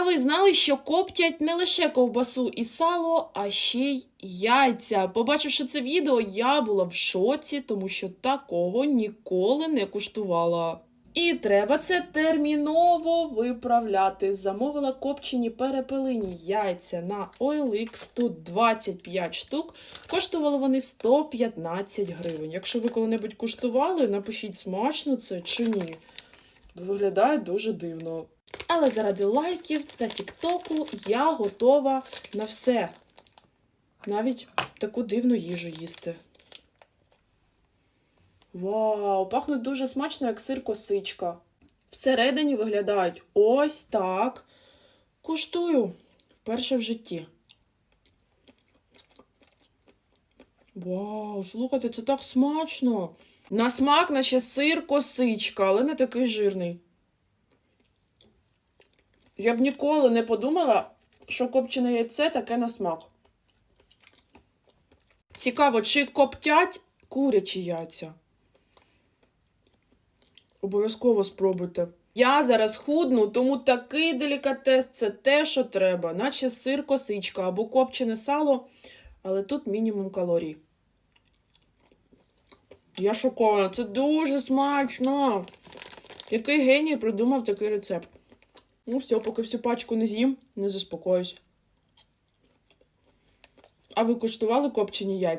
А ви знали, що коптять не лише ковбасу і сало, а ще й яйця. Побачивши це відео, я була в шоці, тому що такого ніколи не куштувала. І треба це терміново виправляти. Замовила копчені перепелині яйця на OLX, тут 25 штук. Коштували вони 115 гривень. Якщо ви коли-небудь куштували, напишіть, смачно це чи ні. Виглядає дуже дивно. Але заради лайків та тіктоку я готова на все. Навіть таку дивну їжу їсти. Вау, пахнуть дуже смачно, як сир косичка. Всередині виглядають ось так. Куштую вперше в житті. Вау, слухайте, це так смачно. На смак, наче сир косичка, але не такий жирний. Я б ніколи не подумала, що копчене яйце таке на смак. Цікаво, чи коптять курячі яйця? Обов'язково спробуйте. Я зараз худну, тому такий делікатес це те, що треба, наче сир косичка або копчене сало, але тут мінімум калорій. Я шокована, це дуже смачно. Який геній придумав такий рецепт? Ну, все, поки всю пачку не з'їм, не заспокоюсь. А ви куштували копчені яйця?